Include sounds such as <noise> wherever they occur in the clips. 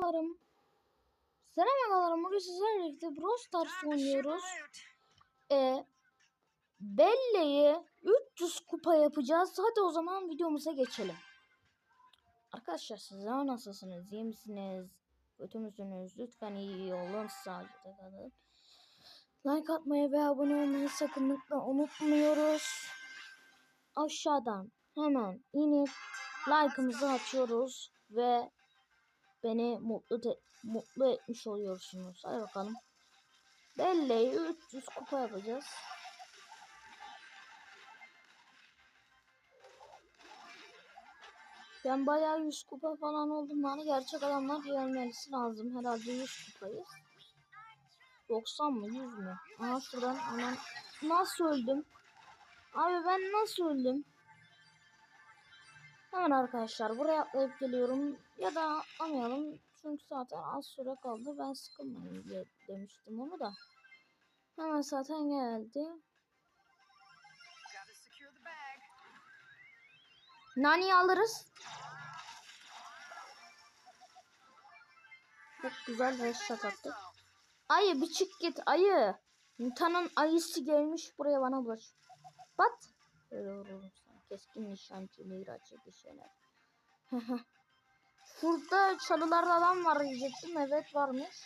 agalarım. Selam agalarım. Bugün sizlerle birlikte Brawl Stars oynuyoruz. Ee, Belle'yi 300 kupa yapacağız. Hadi o zaman videomuza geçelim. Arkadaşlar sizler nasılsınız? İyi misiniz? Kötü müsünüz? Lütfen iyi olun. Sağlıkta kalın. Like atmayı ve abone olmayı sakınlıkla unutmuyoruz. Aşağıdan hemen inip like'ımızı atıyoruz ve beni mutlu mutlu etmiş oluyorsunuz. Hadi bakalım. Belle'yi 300 kupa yapacağız. Ben bayağı 100 kupa falan oldum. Yani gerçek adamlar gelmesi lazım. Herhalde 100 kupayız. 90 mı 100 mü? Aha şuradan hemen nasıl öldüm? Abi ben nasıl öldüm? Hemen arkadaşlar buraya atlayıp geliyorum. Ya da atlamayalım. Çünkü zaten az süre kaldı. Ben sıkılmayayım diye demiştim onu da. Hemen zaten geldi. Nani alırız. Çok güzel headshot attık. Ayı bir çık git ayı. Nita'nın ayısı gelmiş buraya bana bulaş. Bat. Öyle vururum sana. Keskin nişancı miraç bir şeyler. <laughs> Şurada çalılarda adam var diyecektim. Evet varmış.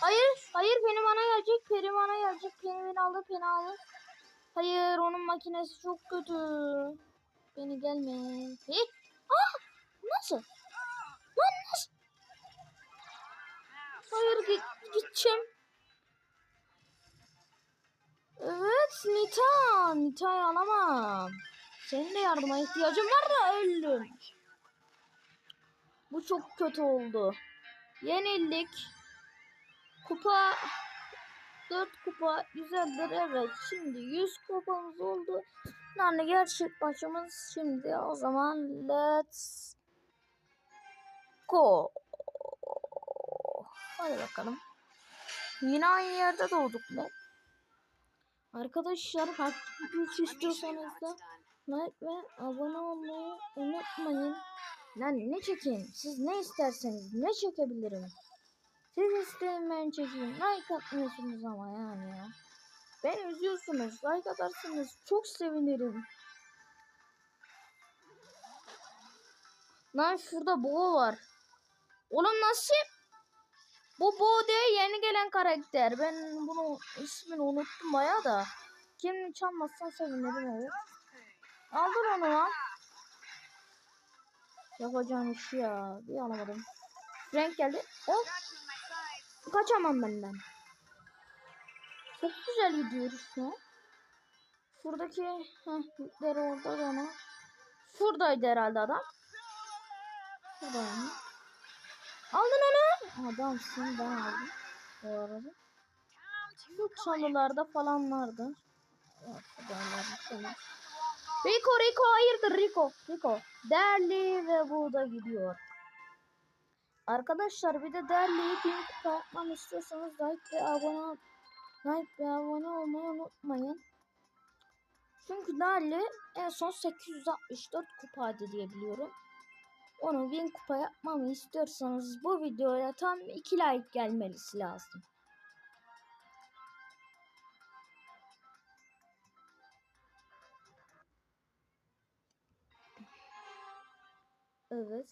Hayır. Hayır peri bana gelecek. Peri bana gelecek. Peri beni aldı. Peri aldı. Hayır onun makinesi çok kötü. Beni gelme. Hey. Ah! Nasıl? Lan nasıl? Hayır git, gideceğim. Evet Nita. Nita'yı alamam. Senin de yardıma ihtiyacım var da öldüm. Bu çok kötü oldu. Yenildik. Kupa 4 kupa güzeldir evet. Şimdi 100 kupamız oldu. Yani gerçek maçımız şimdi o zaman let's go. Hadi bakalım. Yine aynı yerde doğduk ne? Arkadaşlar farklı bir istiyorsanız da like ve abone olmayı unutmayın. Lan ne çekeyim? Siz ne isterseniz ne çekebilirim? Siz isteyin ben çekeyim. Like atmıyorsunuz ama yani ya. Beni üzüyorsunuz. Like atarsanız çok sevinirim. Lan şurada Bo var. Oğlum nasıl? Bu Bo diye yeni gelen karakter. Ben bunu ismini unuttum baya da. Kim çalmazsan sevinirim evet. Aldır onu lan. Yapacağım işi ya. Bir alamadım. Frank geldi. Sights. Kaçamam benden. Çok güzel gidiyoruz ya. Şuradaki heh, yükleri orada da ona. Şuradaydı herhalde adam. Şuradayım. Aldın onu. Adamsın ben aldım. Bu arada. Şu çalılarda falan vardı. Yok. Rico Rico hayırdır Rico Rico. Değerli ve bu da gidiyor. Arkadaşlar bir de derleyi bin kupa yapmam istiyorsanız like ve abone like ve abone olmayı unutmayın. Çünkü Darli en son 864 kupaydı diye biliyorum. Onu 1000 kupa yapmamı istiyorsanız bu videoya tam 2 like gelmelisi lazım. Evet.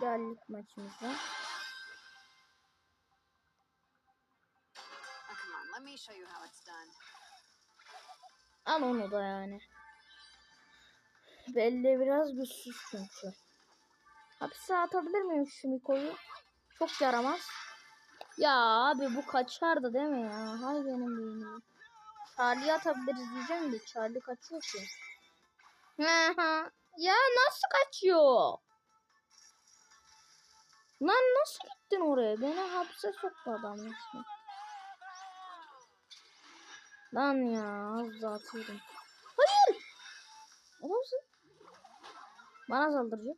Geldik maçımıza. Come on, let me show you how it's done. Al onu da yani. Belli biraz güçsüz çünkü. Hapse atabilir miyim şu Miko'yu? Çok yaramaz. Ya abi bu kaçardı değil mi ya? Hay benim beynim. Charlie atabiliriz diyeceğim de Charlie kaçıyor ki. Ya nasıl kaçıyor? Lan nasıl gittin oraya? Beni hapse soktu adam resmen. Lan ya az daha atıyordum. Hayır! Adamsın. Bana saldıracak.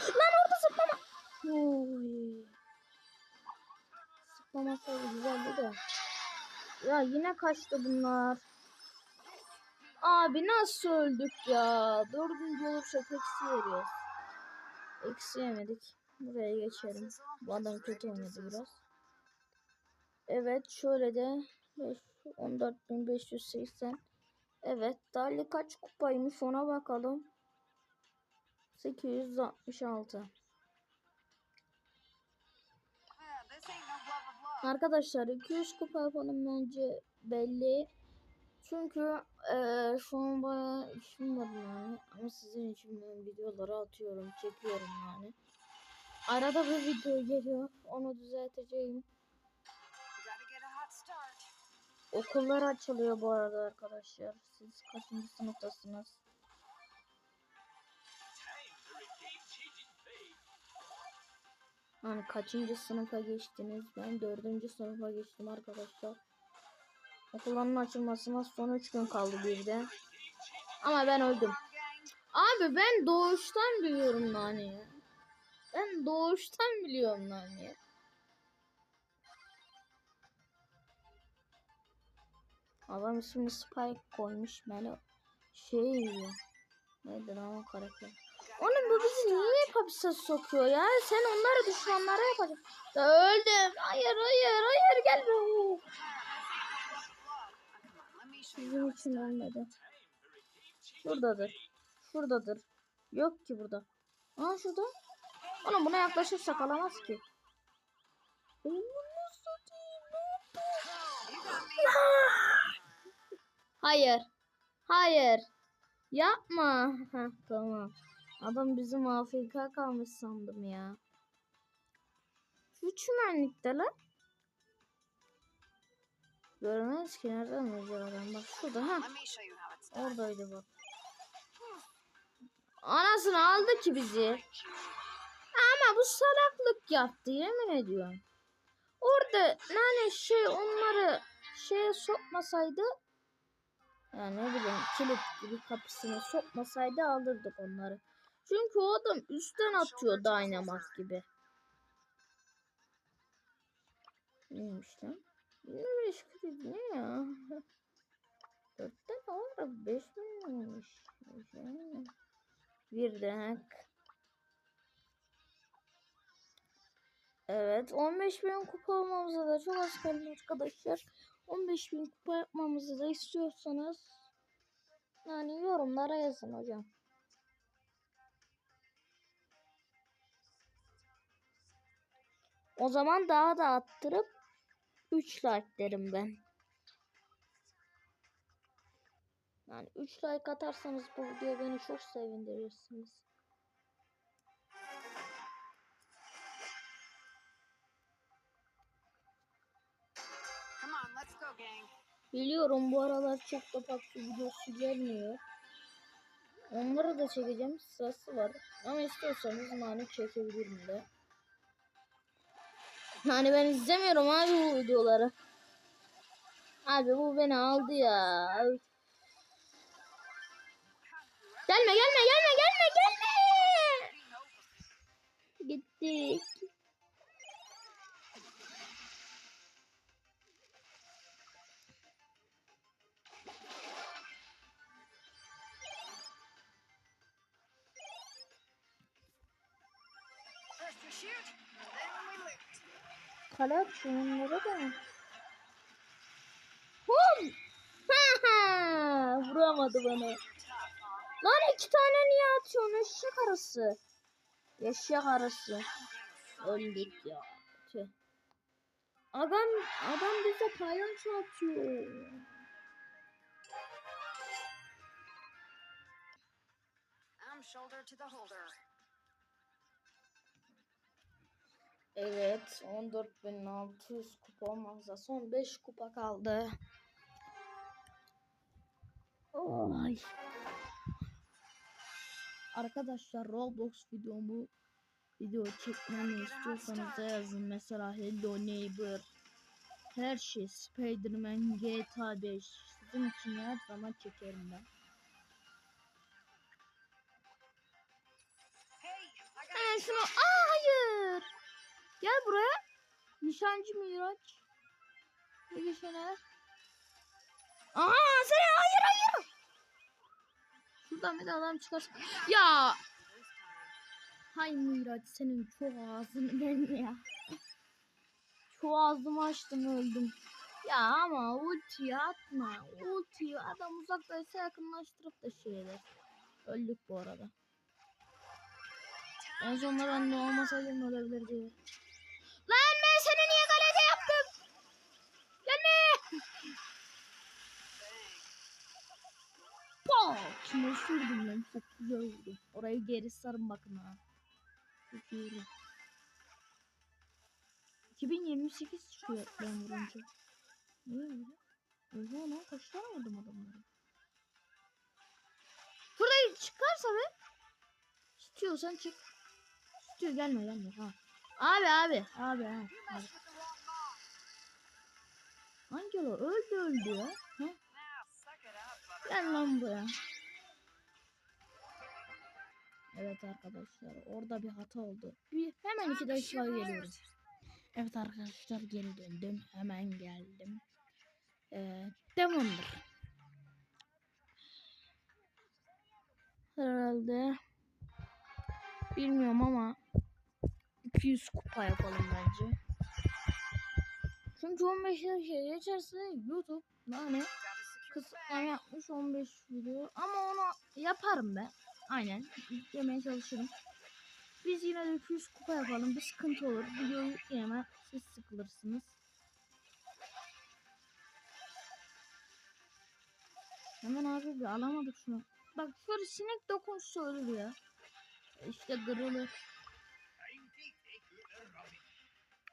Lan orada zıplama. Oy. Zıplamasaydı güzeldi de. Ya yine kaçtı bunlar. Abi nasıl öldük ya? Dördüncü olursa eksi yeriz. Eksi yemedik. Buraya geçelim. Bu adam kötü oynadı biraz. Evet şöyle de 5, 14.580. Evet Dali kaç kupaymış ona bakalım. 866. Yeah, this ain't no blah blah blah. Arkadaşlar 200 kupa yapalım bence belli. Çünkü eee şu an bayağı var yani. Ama sizin için ben videoları atıyorum, çekiyorum yani. Arada bir video geliyor. Onu düzelteceğim. Okullar açılıyor bu arada arkadaşlar. Siz kaçıncı sınıftasınız? Hani kaçıncı sınıfa geçtiniz? Ben dördüncü sınıfa geçtim arkadaşlar. Okulların açılmasına son 3 gün kaldı bir de. Ama ben öldüm. Abi ben doğuştan biliyorum Nani'yi. Ben doğuştan biliyorum Nani'yi. Adam ismini Spike koymuş. Beni şey yiyor. Neydi lan karakter? Oğlum bu bizi niye hapise sokuyor ya? Sen onları düşmanlara yapacaksın. Ya öldüm. Hayır hayır hayır gelme. Oo. Bizim için ölmedi. Şuradadır. Şuradadır. Yok ki burada. Aa şurada. Oğlum buna yaklaşırsak alamaz ki. <laughs> Hayır. Hayır. Yapma. <laughs> Heh, tamam. Adam bizim Afrika kalmış sandım ya. Şu çimenlikte lan. Görmez ki nereden acaba adam? Bak şurada ha. Oradaydı bak. Anasını aldı ki bizi. Ama bu salaklık yaptı yemin ediyorum. Orada yani şey onları şeye sokmasaydı yani ne bileyim kilit gibi kapısına sokmasaydı alırdık onları. Çünkü o adam üstten atıyor Dynamite gibi. Neymiş lan? 25 kredi ne ya? Dörtte ne var? Beş miymiş? Bir de Evet 15 bin kupa olmamıza da çok az kaldı arkadaşlar. 15 bin kupa yapmamızı da istiyorsanız yani yorumlara yazın hocam. O zaman daha da attırıp 3 like derim ben. Yani 3 like atarsanız bu videoya beni çok sevindirirsiniz. Come on, let's go, gang. Biliyorum bu aralar çok da farklı videosu gelmiyor. Onları da çekeceğim sırası var. Ama istiyorsanız yani çekebilirim de. Yani ben izlemiyorum abi bu videoları. Abi bu beni aldı ya. Kale şunları da. Hum! Ha <laughs> ha! Vuramadı bana. Lan iki tane niye atıyorsun eşek arası? Eşek arası. Öldük ya. Tüh. Adam, adam bize paylaşı atıyor. I'm shoulder to the holder. Evet 14.600 kupa olmamıza son 5 kupa kaldı. Ay. Arkadaşlar Roblox videomu video çekmemi istiyorsanız da yazın. Mesela Hello Neighbor her şey Spiderman GTA 5 sizin için her zaman çekerim ben. Hemen şunu aa hayır. Gel buraya. Nişancı Miraç. Ne geçene? Aha sen hayır hayır. Şuradan bir de adam çıkarsın. Ya. Hay Miraç senin çok ağzını <laughs> ben ya. Çok ağzımı açtım öldüm. Ya ama ultiyi atma. Ultiyi adam uzaktaysa yakınlaştırıp da şeyler. Öldük bu arada. En sonunda ben de olmasaydım ölebilirdi. Seni niye kalede yaptım? Gelme. Pak! Kime sürdüm lan? Çok güzel vurdum. Orayı geri sarın bakın ha. Çok iyi vurdum. 2028 çıkıyor ben vurunca. Ne öyle? Oha lan kaç tane vurdum adamları. Şurayı çıkarsa be. İstiyorsan çık. İstiyor gelme gelme ha. Abi abi abi abi. abi. Angelo öldü öldü ya. Ha? Gel lan buraya. Evet arkadaşlar orada bir hata oldu. Bir, hemen iki dakika geliyorum. Evet arkadaşlar geri döndüm. Hemen geldim. Ee, tamamdır. Herhalde bilmiyorum ama 200 kupa yapalım bence. Çünkü 15 şey geçerse YouTube yani kısa yapmış 15 video ama onu yaparım ben. Aynen yemeye çalışırım. Biz yine de 200 kupa yapalım. Bir sıkıntı olur. Videoyu yükleyemem. Siz sıkılırsınız. Hemen abi bir alamadık şunu. Bak şöyle sinek dokunsa ölür ya. İşte kırılır.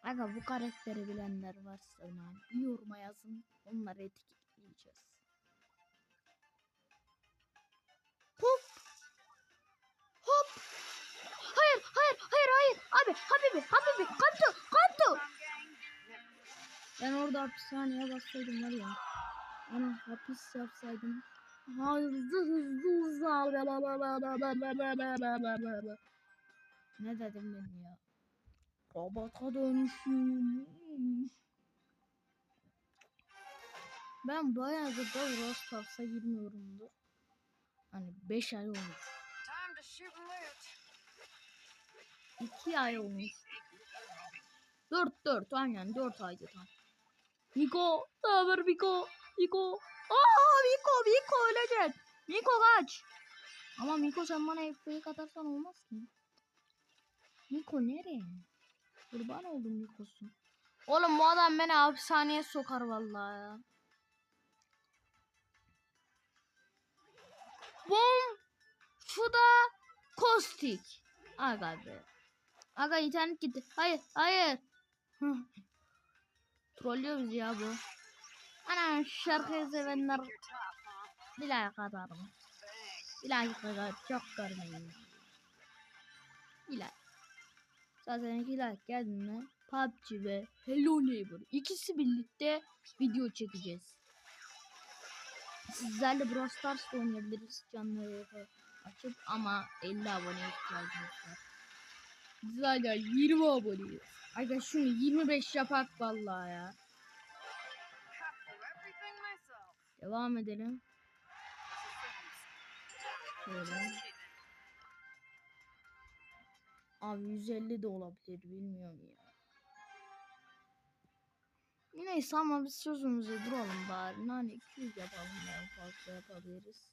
Aga bu karakteri bilenler varsa yani bir yoruma yazın. Onları etiketleyeceğiz. Hop. Hop. Hayır, hayır, hayır, hayır. Abi, Habibi, Habibi, Kanto, Kanto. Ben orada hapishaneye bassaydım var ya. Ana hapis yapsaydım. Hızlı hızlı hızlı. Ne dedim ben ya? Robota dönüşüm. Ben bayağıdır da Brawl Stars'a girmiyorumdur. Hani 5 ay olmuş. Time to shoot and loot. 2 ay olmuş. 4 4 aynen 4 aydı tam. Miko, ne haber Miko? Miko. Aa Miko, Miko ölecek. Miko kaç. Ama Miko sen bana fake atarsan olmaz ki. Miko nereye? Kurban oldum Miko'sun. Oğlum bu adam beni hapishaneye sokar vallahi ya. Bom. Şu da Kostik. Aga be. Aga internet gitti. Hayır hayır. <laughs> Trollüyor bizi ya bu. Ana şarkıyı sevenler like atar mı? Like kadar çok görmeyin. Like. Zaten iki like geldi mi? PUBG ve Hello Neighbor ikisi birlikte video çekeceğiz. Sizlerle Brawl Stars oynayabiliriz canlı açıp ama 50 aboneye ihtiyacımız var. Biz hala 20 aboneyiz. Aga şunu 25 yapak vallahi ya. Devam edelim. Şöyle. Abi 150 de olabilir bilmiyorum ya. Neyse ama biz sözümüze duralım bari. Hani 200 yapalım en fazla yapabiliriz.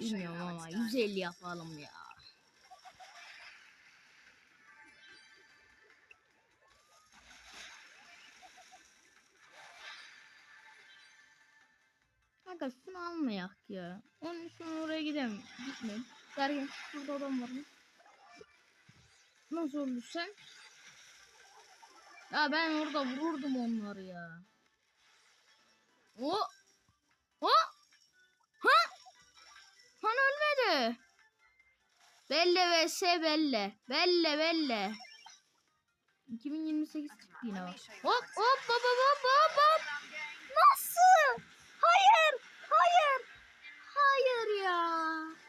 Bilmiyorum ama it's done. 150 yapalım ya. Kanka şunu almayak ya. Onun için oraya gidelim. Gitmeyin. Derken burada adam var mı? Nasıl oldu sen? Ya ben orada vururdum onları ya. O. O. Ha? Han ölmedi. Belle vs Belle. Belle Belle. 2028 çıktı yine bak. Hop hop hop hop hop hop. Nasıl? Hayır. Hayır. Hayır ya.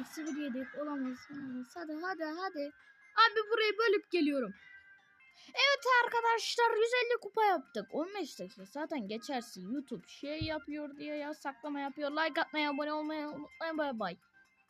Eksi bir yedik olamaz. olamaz. Hadi hadi hadi. Abi burayı bölüp geliyorum. Evet arkadaşlar 150 kupa yaptık. 15 dakika zaten geçersin. YouTube şey yapıyor diye yasaklama yapıyor. Like atmayı abone olmayı unutmayın. Bay bay.